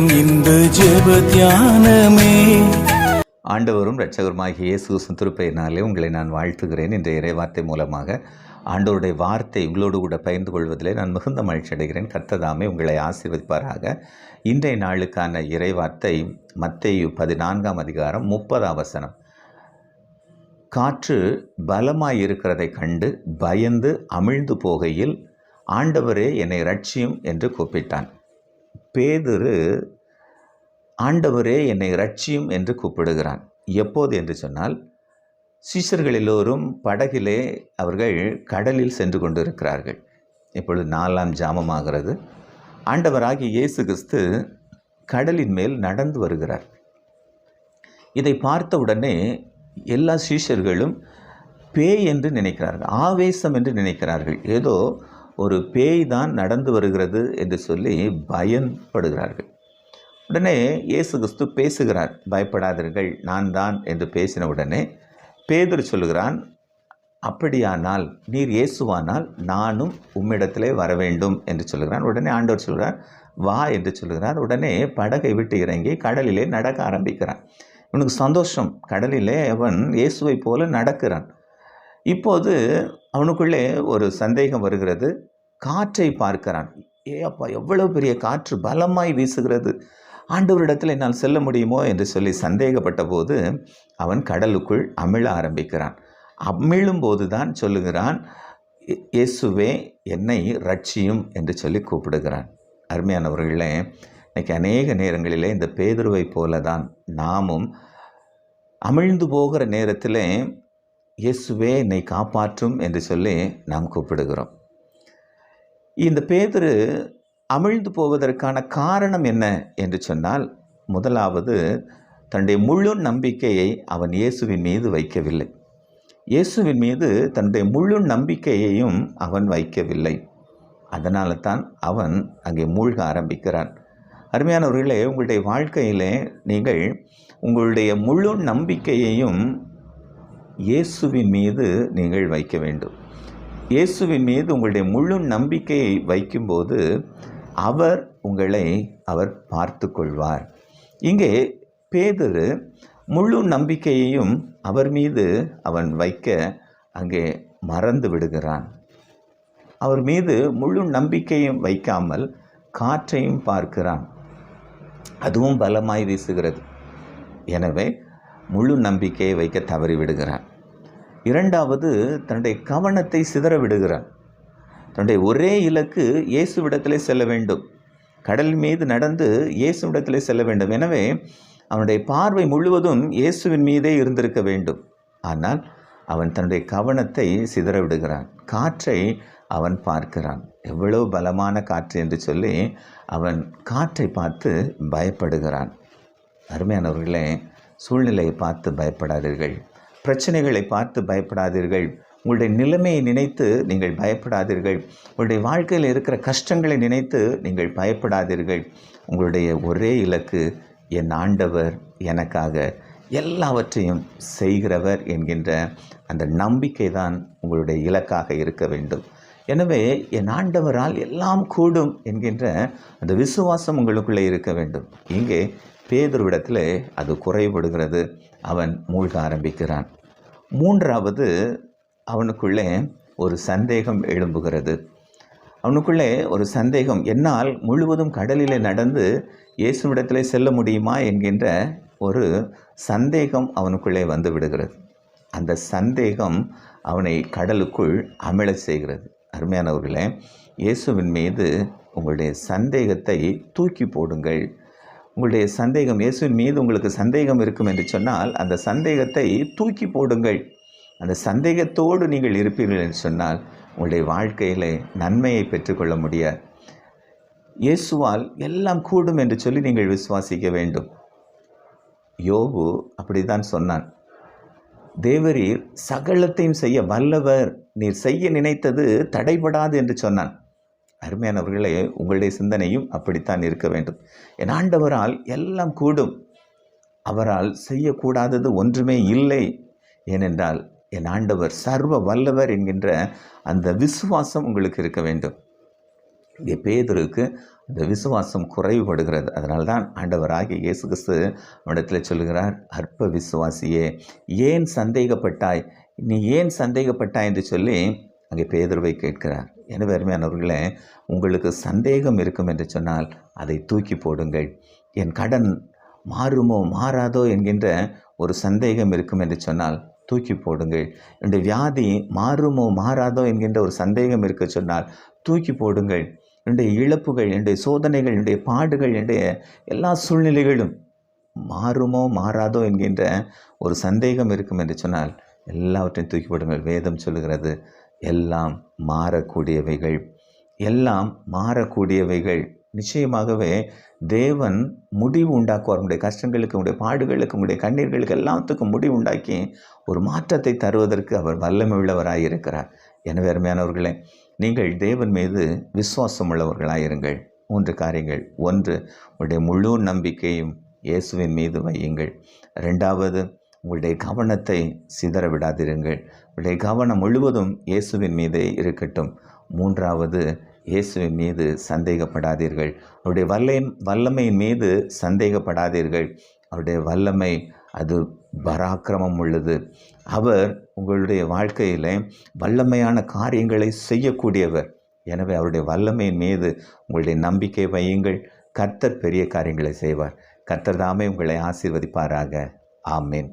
நேரம் இந்த ஜெப தியானமே. ஆண்டவரும் இரட்சகருமாகிய இயேசு திருப்பெயரினாலே உங்களை நான் வாழ்த்துகிறேன். என்ற இறைவார்த்தை மூலமாக ஆண்டவருடைய வார்த்தை உங்களோடு கூட பகிர்ந்து கொள்வதிலே நான் மிகுந்த மகிழ்ச்சி அடைகிறேன். கர்த்ததாமே உங்களை ஆசீர்வதிப்பாராக. இன்றைய நாளுக்கான இறைவார்த்தை மத்தேயு பதினான்காம் அதிகாரம் முப்பதாம் வசனம். காற்று பலமாய் இருக்கிறதை கண்டு பயந்து அமிழ்ந்து போகையில் ஆண்டவரே என்னை ரட்சியும் என்று கூப்பிட்டான். பேதுரு ஆண்டவரே என்னை ரட்சியும் என்று கூப்பிடுகிறான். எப்போது என்று சொன்னால் சீஷர்கள் எல்லோரும் படகிலே அவர்கள் கடலில் சென்று கொண்டிருக்கிறார்கள். இப்பொழுது நாலாம் ஜாமமாகிறது. ஆண்டவராகிய இயேசு கிறிஸ்து கடலின் மேல் நடந்து வருகிறார். இதை பார்த்த உடனே எல்லா சீஷர்களும் பேய் என்று நினைக்கிறார்கள் ஆவேசம் என்று நினைக்கிறார்கள். ஏதோ ஒரு பேய் தான் நடந்து வருகிறது என்று சொல்லி பயன்படுகிறார்கள். உடனே இயேசு கிறிஸ்து பேசுகிறார் பயப்படாதீர்கள் நான் தான் என்று பேசின உடனே பேதர் சொல்லுகிறான் அப்படியானால் நீர் இயேசுவானால் நானும் உம்மிடத்திலே வர வேண்டும் என்று சொல்லுகிறான். உடனே ஆண்டவர் சொல்கிறார் வா என்று சொல்கிறார் உடனே படகை விட்டு இறங்கி கடலிலே நடக்க ஆரம்பிக்கிறான். இவனுக்கு சந்தோஷம். கடலிலே அவன் இயேசுவை போல நடக்கிறான். இப்போது அவனுக்குள்ளே ஒரு சந்தேகம் வருகிறது. காற்றை பார்க்கிறான். ஏ அப்பா எவ்வளவு பெரிய காற்று பலமாய் வீசுகிறது. ஆண்டவரிடத்தில் என்னால் செல்ல முடியுமோ? என்று சொல்லி சந்தேகப்பட்ட போது அவன் கடலுக்குள் அமிழ ஆரம்பிக்கிறான். அமிழும் போது தான் சொல்லுகிறான் இயேசுவே என்னை ரட்சியும் என்று சொல்லி கூப்பிடுகிறான். அருமையானவர்களே இன்றைக்கி அநேக நேரங்களிலே இந்த பேதுருவை போல தான் நாமும் அமிழ்ந்து போகிற நேரத்தில் இயேசுவே என்னை காப்பாற்றும் என்று சொல்லி நாம் கூப்பிடுகிறோம். இந்த பேதரு அமிழ்ந்து போவதற்கான காரணம் என்ன என்று சொன்னால் முதலாவது தன்னுடைய முழு நம்பிக்கையை அவன் இயேசுவின் மீது வைக்கவில்லை. இயேசுவின் மீது தன்னுடைய முழு நம்பிக்கையையும் அவன் வைக்கவில்லை. அதனால தான் அவன் அங்கே மூழ்க ஆரம்பிக்கிறான். அருமையானவர்களே உங்களுடைய வாழ்க்கையிலே நீங்கள் உங்களுடைய முழு நம்பிக்கையையும் இயேசுவின் மீது நீங்கள் வைக்க வேண்டும். இயேசுவின் மீது உங்களுடைய முழு நம்பிக்கையை வைக்கும்போது அவர் உங்களை அவர் பார்த்து கொள்வார் இங்கே பேதரு முழு நம்பிக்கையையும் அவர் மீது அவன் வைக்க அங்கே மறந்து விடுகிறான். அவர் மீது முழு நம்பிக்கையும் வைக்காமல் காற்றையும் பார்க்கிறான். அதுவும் பலமாய் வீசுகிறது. எனவே முழு நம்பிக்கையை வைக்க தவறி விடுகிறான் இரண்டாவது தன்னுடைய கவனத்தை சிதற விடுகிறான். தன்னுடைய ஒரே இலக்கு இயேசுவிடத்திலே செல்ல வேண்டும். கடல் மீது நடந்து இயேசுவிடத்திலே செல்ல வேண்டும். எனவே அவனுடைய பார்வை முழுவதும் இயேசுவின் மீதே இருந்திருக்க வேண்டும். ஆனால் அவன் தன்னுடைய கவனத்தை சிதற விடுகிறான். காற்றை அவன் பார்க்கிறான். எவ்வளவு பலமான காற்று என்று சொல்லி அவன் காற்றை பார்த்து பயப்படுகிறான். அருமையானவர்களே சூழ்நிலையை பார்த்து பயப்படாதீர்கள். பிரச்சனைகளை பார்த்து பயப்படாதீர்கள். உங்களுடைய நிலைமையை நினைத்து நீங்கள் பயப்படாதீர்கள். உங்களுடைய வாழ்க்கையில் இருக்கிற கஷ்டங்களை நினைத்து நீங்கள் பயப்படாதீர்கள். உங்களுடைய ஒரே இலக்கு என் ஆண்டவர் எனக்காக எல்லாவற்றையும் செய்கிறவர் என்கின்ற அந்த நம்பிக்கை தான் உங்களுடைய இலக்காக இருக்க வேண்டும். எனவே என் ஆண்டவரால் எல்லாம் கூடும் என்கின்ற அந்த விசுவாசம் உங்களுக்குள்ளே இருக்க வேண்டும். இங்கே பேதுருவிடத்தில் அது குறைபடுகிறது. அவன் மூழ்க ஆரம்பிக்கிறான். மூன்றாவது அவனுக்குள்ளே ஒரு சந்தேகம் எழும்புகிறது. அவனுக்குள்ளே ஒரு சந்தேகம் என்னால் முழுவதும் கடலிலே நடந்து இயேசுவிடத்திலே செல்ல முடியுமா என்கின்ற ஒரு சந்தேகம் அவனுக்குள்ளே வந்து விடுகிறது. அந்த சந்தேகம் அவனை கடலுக்குள் அமிழச் செய்கிறது. அருமையானவர்களே இயேசுவின் மீது உங்களுடைய சந்தேகத்தை தூக்கி போடுங்கள். உங்களுடைய சந்தேகம் இயேசுவின் மீது உங்களுக்கு சந்தேகம் இருக்கும் என்று சொன்னால் அந்த சந்தேகத்தை தூக்கி போடுங்கள். அந்த சந்தேகத்தோடு நீங்கள் இருப்பீர்கள் என்று சொன்னால் உங்களுடைய வாழ்க்கையிலே நன்மையை பெற்றுக்கொள்ள முடியாது. இயேசுவால் எல்லாம் கூடும் என்று சொல்லி நீங்கள் விசுவாசிக்க வேண்டும். யோபு அப்படிதான் சொன்னான். தேவரீர் சகலத்தையும் செய்ய வல்லவர் நீர் செய்ய நினைத்தது தடைபடாது என்று சொன்னான். அருமையானவர்களே உங்களுடைய சிந்தனையும் அப்படித்தான் இருக்க வேண்டும். என் ஆண்டவரால் எல்லாம் கூடும். அவரால் செய்யக்கூடாதது ஒன்றுமே இல்லை. ஏனென்றால் என் ஆண்டவர் சர்வ வல்லவர் என்கின்ற அந்த விசுவாசம் உங்களுக்கு இருக்க வேண்டும். இங்கே பேதுருக்கு அந்த விசுவாசம் குறைவுபடுகிறது. அதனால் தான் ஆண்டவராகிய இயேசு கிறிஸ்து அவனிடத்தில் சொல்கிறார் அற்ப விசுவாசியே ஏன் சந்தேகப்பட்டாய்? நீ ஏன் சந்தேகப்பட்டாய்? என்று சொல்லி அங்கே பேதுருவை கேட்கிறார். எனவே அருமையானவர்களே உங்களுக்கு சந்தேகம் இருக்கும் என்று சொன்னால் அதை தூக்கி போடுங்கள். என் கடன் மாறுமோ மாறாதோ என்கின்ற ஒரு சந்தேகம் இருக்கும் என்று சொன்னால் தூக்கி போடுங்கள். என்னுடைய வியாதி மாறுமோ மாறாதோ என்கின்ற ஒரு சந்தேகம் இருக்க சொன்னால் தூக்கி போடுங்கள். என்னுடைய இழப்புகள் என்னுடைய சோதனைகள் என்னுடைய பாடுகள் என்னுடைய எல்லா சூழ்நிலைகளும் மாறுமோ மாறாதோ என்கின்ற ஒரு சந்தேகம் இருக்கும் என்று சொன்னால் எல்லாவற்றையும் தூக்கி போடுங்கள். வேதம் சொல்லுகிறது எல்லாம் மாறக்கூடியவைகள். எல்லாம் மாறக்கூடியவைகள். நிச்சயமாகவே தேவன் முடிவு உண்டாக்குவார். உங்களுடைய கஷ்டங்களுக்கு உங்களுடைய பாடுகளுக்கு உங்களுடைய கண்ணீர்களுக்கு எல்லாத்துக்கும் முடிவு உண்டாக்கி ஒரு மாற்றத்தை தருவதற்கு அவர் வல்லமை உள்ளவராய் இருக்கிறார். எனவே அருமையானவர்களே நீங்கள் தேவன் மீது விசுவாசம் உள்ளவர்களாயிருங்கள் மூன்று காரியங்கள். ஒன்று உங்களுடைய முழு நம்பிக்கையும் இயேசுவின் மீது வையுங்கள். ரெண்டாவது உங்களுடைய கவனத்தை சிதற விடாதிருங்கள். உங்களுடைய கவனம் முழுவதும் இயேசுவின் மீதே இருக்கட்டும். மூன்றாவது இயேசுவின் மீது சந்தேகப்படாதீர்கள். அவருடைய வல்லை வல்லமையின் மீது சந்தேகப்படாதீர்கள். அவருடைய வல்லமை அது பராக்கிரமம் உள்ளது. அவர் உங்களுடைய வாழ்க்கையில் வல்லமையான காரியங்களை செய்யக்கூடியவர். எனவே அவருடைய வல்லமையின் மீது உங்களுடைய நம்பிக்கை வையுங்கள். கர்த்தர் பெரிய காரியங்களை செய்வார். கர்த்தர் தாமே உங்களை ஆசீர்வதிப்பாராக. ஆமேன்.